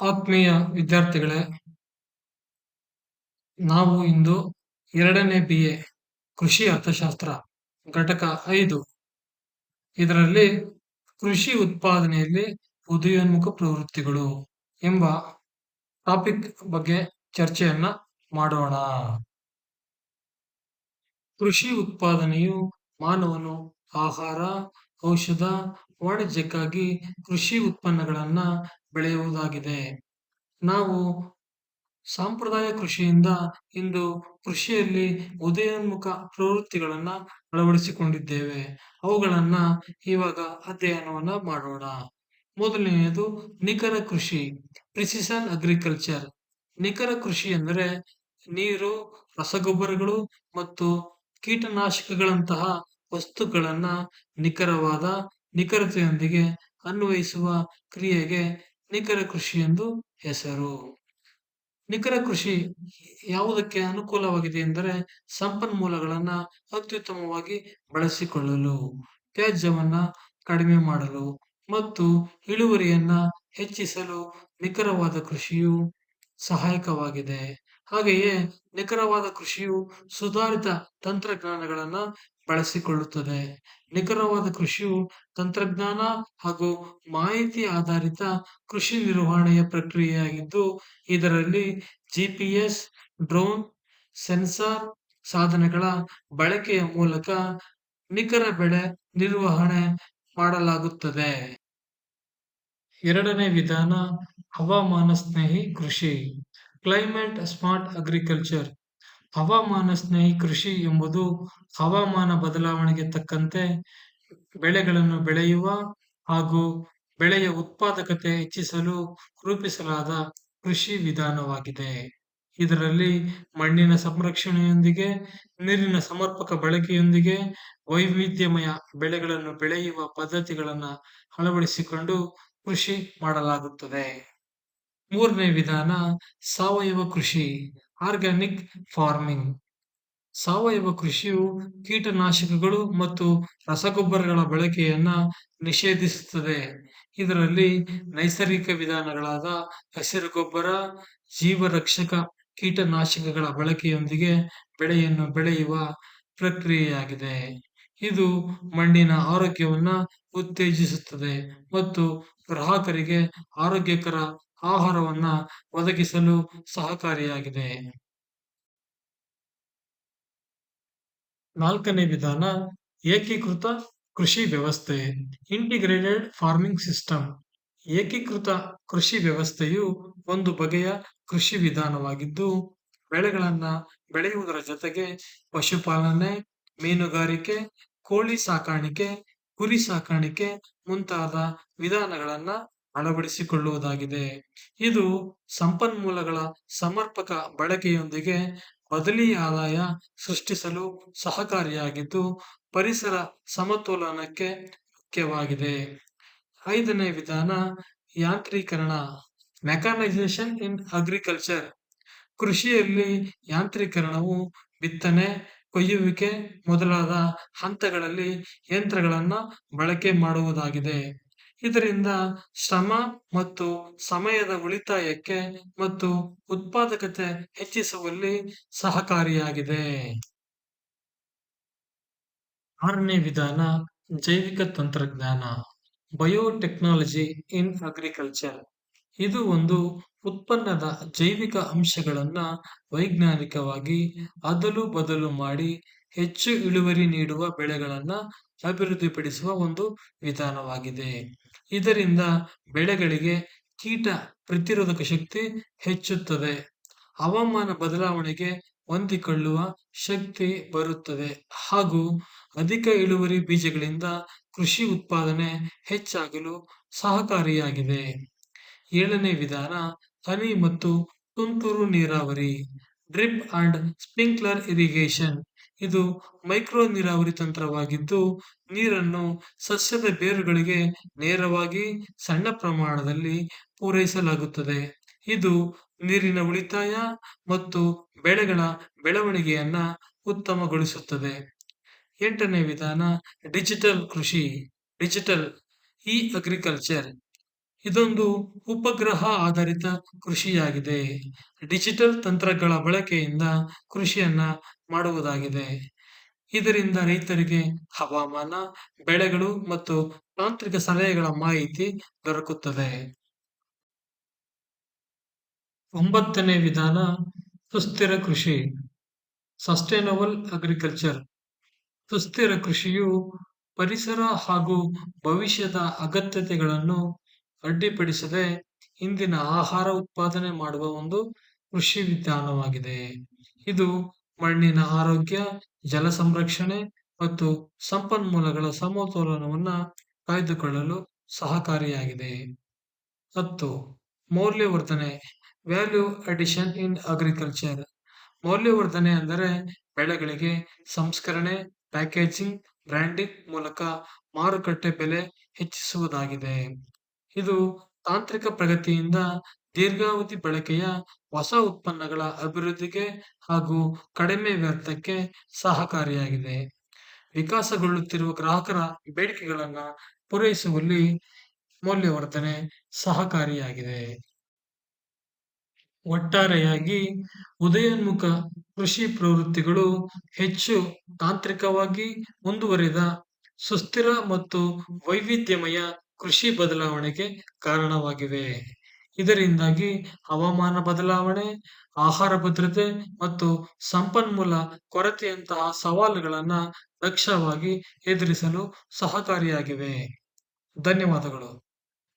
ಆತ್ಮೀಯ ವಿದ್ಯಾರ್ಥಿಗಳೇ, ನಾವು ಇಂದು ಎರಡನೇ ಬಿ ಎ ಕೃಷಿ ಅರ್ಥಶಾಸ್ತ್ರ, ಘಟಕ ಐದು. ಇದರಲ್ಲಿ ಕೃಷಿ ಉತ್ಪಾದನೆಯಲ್ಲಿ ಉದಯೋನ್ಮುಖ ಪ್ರವೃತ್ತಿಗಳು ಎಂಬ ಟಾಪಿಕ್ ಬಗ್ಗೆ ಚರ್ಚೆಯನ್ನ ಮಾಡೋಣ. ಕೃಷಿ ಉತ್ಪಾದನೆಯು ಮಾನವನು ಆಹಾರ ಔಷಧ ವಾಣಿಜ್ಯಕ್ಕಾಗಿ ಕೃಷಿ ಉತ್ಪನ್ನಗಳನ್ನ ಬೆಳೆಯುವುದಾಗಿದೆ. ನಾವು ಸಾಂಪ್ರದಾಯ ಕೃಷಿಯಿಂದ ಇಂದು ಕೃಷಿಯಲ್ಲಿ ಉದಯೋನ್ಮುಖ ಪ್ರವೃತ್ತಿಗಳನ್ನ ಅಳವಡಿಸಿಕೊಂಡಿದ್ದೇವೆ. ಅವುಗಳನ್ನ ಇವಾಗ ಅಧ್ಯಯನವನ್ನ ಮಾಡೋಣ. ಮೊದಲನೆಯದು ನಿಖರ ಕೃಷಿ, ಪ್ರಿಸಿಷನ್ ಅಗ್ರಿಕಲ್ಚರ್. ನಿಖರ ಕೃಷಿ ಎಂದರೆ ನೀರು, ರಸಗೊಬ್ಬರಗಳು ಮತ್ತು ಕೀಟನಾಶಕಗಳಂತಹ ವಸ್ತುಗಳನ್ನ ನಿಖರವಾದ ನಿಖರತೆಯೊಂದಿಗೆ ಅನ್ವಯಿಸುವ ಕ್ರಿಯೆಗೆ ನಿಖರ ಕೃಷಿ ಎಂದು ಹೆಸರು. ನಿಖರ ಕೃಷಿ ಯಾವುದಕ್ಕೆ ಅನುಕೂಲವಾಗಿದೆ ಎಂದರೆ ಸಂಪನ್ಮೂಲಗಳನ್ನ ಅತ್ಯುತ್ತಮವಾಗಿ ಬಳಸಿಕೊಳ್ಳಲು, ತ್ಯಾಜ್ಯವನ್ನ ಕಡಿಮೆ ಮಾಡಲು ಮತ್ತು ಇಳುವರಿಯನ್ನ ಹೆಚ್ಚಿಸಲು ನಿಖರವಾದ ಕೃಷಿಯು ಸಹಾಯಕವಾಗಿದೆ. ಹಾಗೆಯೇ ನಿಖರವಾದ ಕೃಷಿಯು ಸುಧಾರಿತ ತಂತ್ರಜ್ಞಾನಗಳನ್ನ ಬಳಸಿಕೊಳ್ಳುತ್ತದೆ. ನಿಖರವಾದ ಕೃಷಿಯು ತಂತ್ರಜ್ಞಾನ ಹಾಗೂ ಮಾಹಿತಿ ಆಧಾರಿತ ಕೃಷಿ ನಿರ್ವಹಣೆಯ ಪ್ರಕ್ರಿಯೆಯಾಗಿದ್ದು, ಇದರಲ್ಲಿ ಜಿಪಿಎಸ್, ಡ್ರೋನ್, ಸೆನ್ಸಾರ್ ಸಾಧನಗಳ ಬಳಕೆಯ ಮೂಲಕ ನಿಖರ ಬೆಳೆ ನಿರ್ವಹಣೆ ಮಾಡಲಾಗುತ್ತದೆ. ಎರಡನೇ ವಿಧಾನ ಹವಾಮಾನ ಸ್ನೇಹಿ ಕೃಷಿ. ಕ್ಲೈಮೇಟ್ ಸ್ಮಾರ್ಟ್ ಅಗ್ರಿಕಲ್ಚರ್ ಹವಾಮಾನ ಸ್ನೇಹಿ ಕೃಷಿ ಎಂಬುದು ಹವಾಮಾನ ಬದಲಾವಣೆಗೆ ತಕ್ಕಂತೆ ಬೆಳೆಗಳನ್ನು ಬೆಳೆಯುವ ಹಾಗೂ ಬೆಳೆಯ ಉತ್ಪಾದಕತೆ ಹೆಚ್ಚಿಸಲು ರೂಪಿಸಲಾದ ಕೃಷಿ ವಿಧಾನವಾಗಿದೆ. ಇದರಲ್ಲಿ ಮಣ್ಣಿನ ಸಂರಕ್ಷಣೆಯೊಂದಿಗೆ, ನೀರಿನ ಸಮರ್ಪಕ ಬಳಕೆಯೊಂದಿಗೆ, ವೈವಿಧ್ಯಮಯ ಬೆಳೆಗಳನ್ನು ಬೆಳೆಯುವ ಪದ್ಧತಿಗಳನ್ನ ಅಳವಡಿಸಿಕೊಂಡು ಕೃಷಿ ಮಾಡಲಾಗುತ್ತದೆ. ಮೂರನೇ ವಿಧಾನ ಸಾವಯವ ಕೃಷಿ. Organic farming. ಸಾವಯವ ಕೃಷಿಯು ಕೀಟನಾಶಕಗಳು ಮತ್ತು ರಸಗೊಬ್ಬರಗಳ ಬಳಕೆಯನ್ನ ನಿಷೇಧಿಸುತ್ತದೆ. ಇದರಲ್ಲಿ ನೈಸರ್ಗಿಕ ವಿಧಾನಗಳಾದ ಹಸಿರು ಗೊಬ್ಬರ ಜೀವರಕ್ಷಕ ಕೀಟನಾಶಕಗಳ ಬಳಕೆಯೊಂದಿಗೆ ಬೆಳೆಯನ್ನು ಬೆಳೆಯುವ ಪ್ರಕ್ರಿಯೆಯಾಗಿದೆ. ಇದು ಮಣ್ಣಿನ ಆರೋಗ್ಯವನ್ನ ಉತ್ತೇಜಿಸುತ್ತದೆ ಮತ್ತು ಗ್ರಾಹಕರಿಗೆ ಆರೋಗ್ಯಕರ ಆಹಾರವನ್ನ ಒದಗಿಸಲು ಸಹಕಾರಿಯಾಗಿದೆ. ನಾಲ್ಕನೇ ವಿಧಾನ, ಏಕೀಕೃತ ಕೃಷಿ ವ್ಯವಸ್ಥೆ ಇಂಟಿಗ್ರೇಟೆಡ್ ಫಾರ್ಮಿಂಗ್ ಸಿಸ್ಟಮ್ ಏಕೀಕೃತ ಕೃಷಿ ವ್ಯವಸ್ಥೆಯು ಒಂದು ಬಗೆಯ ಕೃಷಿ ವಿಧಾನವಾಗಿದ್ದು, ಬೆಳೆಗಳನ್ನ ಬೆಳೆಯುವುದರ ಜೊತೆಗೆ ಪಶುಪಾಲನೆ, ಮೀನುಗಾರಿಕೆ, ಕೋಳಿ ಸಾಕಾಣಿಕೆ, ಕುರಿ ಸಾಕಾಣಿಕೆ ಮುಂತಾದ ವಿಧಾನಗಳನ್ನ ಅಳವಡಿಸಿಕೊಳ್ಳುವುದಾಗಿದೆ. ಇದು ಸಂಪನ್ಮೂಲಗಳ ಸಮರ್ಪಕ ಬಳಕೆಯೊಂದಿಗೆ ಬದಲಿ ಆದಾಯ ಸೃಷ್ಟಿಸಲು ಸಹಕಾರಿಯಾಗಿದ್ದು, ಪರಿಸರ ಸಮತೋಲನಕ್ಕೆ ಮುಖ್ಯವಾಗಿದೆ. ಐದನೇ ವಿಧಾನ, ಯಾಂತ್ರೀಕರಣ. Mechanisation in agriculture. ಕೃಷಿಯಲ್ಲಿ ಯಾಂತ್ರೀಕರಣವು ಬಿತ್ತನೆ, ಕೊಯ್ಯುವಿಕೆ ಮೊದಲಾದ ಹಂತಗಳಲ್ಲಿ ಯಂತ್ರಗಳನ್ನು ಬಳಕೆ ಮಾಡುವುದಾಗಿದೆ. ಇದರಿಂದ ಶ್ರಮ ಮತ್ತು ಸಮಯದ ಉಳಿತಾಯಕ್ಕೆ ಮತ್ತು ಉತ್ಪಾದಕತೆ ಹೆಚ್ಚಿಸುವಲ್ಲಿ ಸಹಕಾರಿಯಾಗಿದೆ. ಆರನೇ ವಿಧಾನ, ಜೈವಿಕ ತಂತ್ರಜ್ಞಾನ, ಬಯೋಟೆಕ್ನಾಲಜಿ ಇನ್ ಅಗ್ರಿಕಲ್ಚರ್. ಇದು ಒಂದು ಉತ್ಪನ್ನದ ಜೈವಿಕ ಅಂಶಗಳನ್ನ ವೈಜ್ಞಾನಿಕವಾಗಿ ಅದಲು ಬದಲು ಮಾಡಿ ಹೆಚ್ಚು ಇಳುವರಿ ನೀಡುವ ಬೆಳೆಗಳನ್ನ ಅಭಿವೃದ್ಧಿಪಡಿಸುವ ಒಂದು ವಿಧಾನವಾಗಿದೆ. ಇದರಿಂದ ಬೆಳೆಗಳಿಗೆ ಕೀಟ ಪ್ರತಿರೋಧಕ ಶಕ್ತಿ ಹೆಚ್ಚುತ್ತದೆ. ಹವಾಮಾನ ಬದಲಾವಣೆಗೆ ಹೊಂದಿಕೊಳ್ಳುವ ಶಕ್ತಿ ಬರುತ್ತದೆ. ಹಾಗೂ ಅಧಿಕ ಇಳುವರಿ ಬೀಜಗಳಿಂದ ಕೃಷಿ ಉತ್ಪಾದನೆ ಹೆಚ್ಚಾಗಲು ಸಹಕಾರಿಯಾಗಿದೆ. ಏಳನೇ ವಿಧಾನ ಹನಿ ಮತ್ತು ತುಂತುರು ನೀರಾವರಿ. Drip and sprinkler irrigation. ಇದು ಮೈಕ್ರೋ ನೀರಾವರಿ ತಂತ್ರವಾಗಿದ್ದು, ನೀರನ್ನು ಸಸ್ಯದ ಬೇರುಗಳಿಗೆ ನೇರವಾಗಿ ಸಣ್ಣ ಪ್ರಮಾಣದಲ್ಲಿ ಪೂರೈಸಲಾಗುತ್ತದೆ. ಇದು ನೀರಿನ ಉಳಿತಾಯ ಮತ್ತು ಬೆಳೆಗಳ ಬೆಳವಣಿಗೆಯನ್ನ ಉತ್ತಮಗೊಳಿಸುತ್ತದೆ. ಎಂಟನೇ ವಿಧಾನ, ಡಿಜಿಟಲ್ ಕೃಷಿ. Digital e agriculture. ಇದೊಂದು ಉಪಗ್ರಹ ಆಧಾರಿತ ಕೃಷಿಯಾಗಿದೆ. ಡಿಜಿಟಲ್ ತಂತ್ರಗಳ ಬಳಕೆಯಿಂದ ಕೃಷಿಯನ್ನ ಮಾಡುವುದಾಗಿದೆ. ಇದರಿಂದ ರೈತರಿಗೆ ಹವಾಮಾನ, ಬೆಳೆಗಳು ಮತ್ತು ತಾಂತ್ರಿಕ ಸಲಹೆಗಳ ಮಾಹಿತಿ ದೊರಕುತ್ತದೆ. ಒಂಬತ್ತನೇ ವಿಧಾನ ಸುಸ್ಥಿರ ಕೃಷಿ ಸಸ್ಟೈನಬಲ್ ಅಗ್ರಿಕಲ್ಚರ್ ಸುಸ್ಥಿರ ಕೃಷಿಯು ಪರಿಸರ ಹಾಗೂ ಭವಿಷ್ಯದ ಅಗತ್ಯತೆಗಳನ್ನು ಅಡ್ಡಿಪಡಿಸದೆ ಇಂದಿನ ಆಹಾರ ಉತ್ಪಾದನೆ ಮಾಡುವ ಒಂದು ಕೃಷಿ ವಿಧಾನವಾಗಿದೆ. ಇದು ಮಣ್ಣಿನ ಆರೋಗ್ಯ, ಜಲ ಸಂರಕ್ಷಣೆ ಮತ್ತು ಸಂಪನ್ಮೂಲಗಳ ಸಮತೋಲನವನ್ನು ಕಾಯ್ದುಕೊಳ್ಳಲು ಸಹಕಾರಿಯಾಗಿದೆ. ಹತ್ತು ಮೌಲ್ಯವರ್ಧನೆ ವ್ಯಾಲ್ಯೂ ಅಡಿಷನ್ ಇನ್ ಅಗ್ರಿಕಲ್ಚರ್ ಮೌಲ್ಯವರ್ಧನೆ ಅಂದರೆ ಬೆಳೆಗಳಿಗೆ ಸಂಸ್ಕರಣೆ, ಪ್ಯಾಕೇಜಿಂಗ್, ಬ್ರ್ಯಾಂಡಿಂಗ್ ಮೂಲಕ ಮಾರುಕಟ್ಟೆ ಬೆಲೆ ಹೆಚ್ಚಿಸುವುದಾಗಿದೆ. ಇದು ತಾಂತ್ರಿಕ ಪ್ರಗತಿಯಿಂದ ದೀರ್ಘಾವಧಿ ಬಳಕೆಯ ಹೊಸ ಉತ್ಪನ್ನಗಳ ಅಭಿವೃದ್ಧಿಗೆ ಹಾಗೂ ಕಡಿಮೆ ವ್ಯರ್ಥಕ್ಕೆ ಸಹಕಾರಿಯಾಗಿದೆ. ವಿಕಾಸಗೊಳ್ಳುತ್ತಿರುವ ಗ್ರಾಹಕರ ಬೇಡಿಕೆಗಳನ್ನು ಪೂರೈಸುವಲ್ಲಿ ಮೌಲ್ಯವರ್ಧನೆ ಸಹಕಾರಿಯಾಗಿದೆ. ಒಟ್ಟಾರೆಯಾಗಿ ಉದಯೋನ್ಮುಖ ಕೃಷಿ ಪ್ರವೃತ್ತಿಗಳು ಹೆಚ್ಚು ತಾಂತ್ರಿಕವಾಗಿ ಮುಂದುವರಿದ, ಸುಸ್ಥಿರ ಮತ್ತು ವೈವಿಧ್ಯಮಯ ಕೃಷಿ ಬದಲಾವಣೆಗೆ ಕಾರಣವಾಗಿವೆ. ಇದರಿಂದಾಗಿ ಹವಾಮಾನ ಬದಲಾವಣೆ, ಆಹಾರ ಭದ್ರತೆ ಮತ್ತು ಸಂಪನ್ಮೂಲ ಕೊರತೆಯಂತಹ ಸವಾಲುಗಳನ್ನ ದಕ್ಷವಾಗಿ ಎದುರಿಸಲು ಸಹಕಾರಿಯಾಗಿವೆ. ಧನ್ಯವಾದಗಳು.